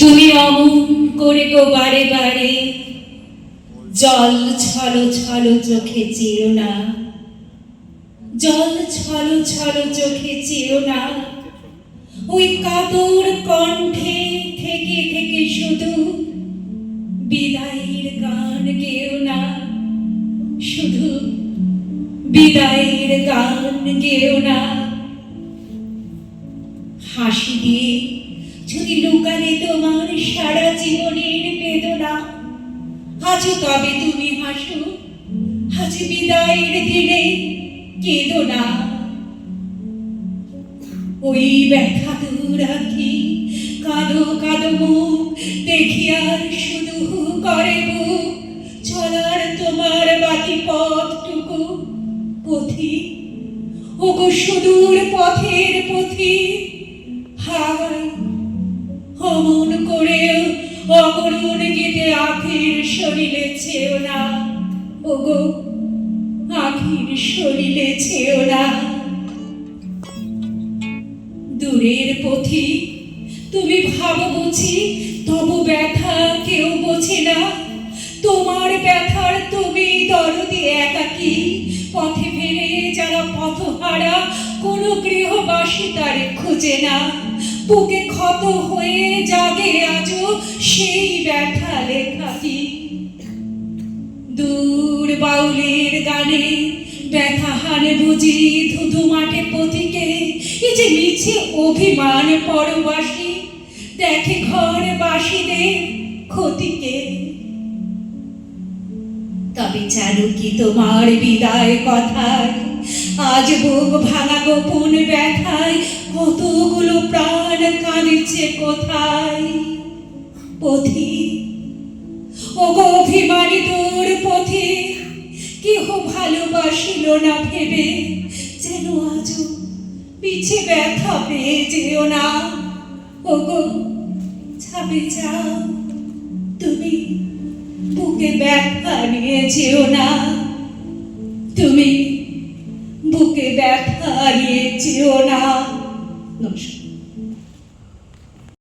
তুমি অমন করে গো বারে বারে, জল ছলো ছলো চোখে চেয়েও না। জল ছলো ছলো চোখে চেয়েও না। ওই কাতর কণ্ঠে থেকে থেকে শুধু বিদায়ের গান গেও না। শুধু বিদায়ের গান গেও না। হাসি দিয়ে যদি লুকালে তোমার সারা জীবনের বেদনা আজও তবে তুমি হাসো, আজ বিদায়ের দিনে কেঁদো না। ওই ব্যথা রাখি, কাঁদো কাঁদো দেখি আর শুধু করে চলার তোমার বাকি পথটুকু পথি। ওগো সুদূর পথের পথি আখির শরীরে ছেও না। ওগো, আখির শরীরে ছেও না। দূরের পথি তুমি ভাবো বুঝি, তবু ব্যথা কেউ বোঝে না। তোমার ব্যথার তুমি দরদি একাকি। পথে ফেরে যারা পথ পথহারা, কোনো গৃহবাসী তারে খুঁজে না। বুকে ক্ষত হয়ে জাগে আজও বাউলের গানে ব্যথা হানে বুঝি ধুধু মাঠে পথিকে। এই যে মিছে অভিমান পরবাসী, দেখে ঘর বাসীদের ক্ষতিকে। তবে জানো কি তোমার বিদায় কথায়, আজ বুক ভাঙা গোপন ব্যথায়, কতগুলো প্রাণ কাঁদছে কোথায়? পথি ও গো অভিমানী কেহ ভালোবাসিল না ভেবে, যেন আজও পিছে ব্যথা পেয়ে যেও না। ওগো, ছাপে যাও, তুমি বুকে ব্যথা নিয়ে যেও না। তুমি বুকে ব্যথা নিয়ে যেও না। নমস্কার।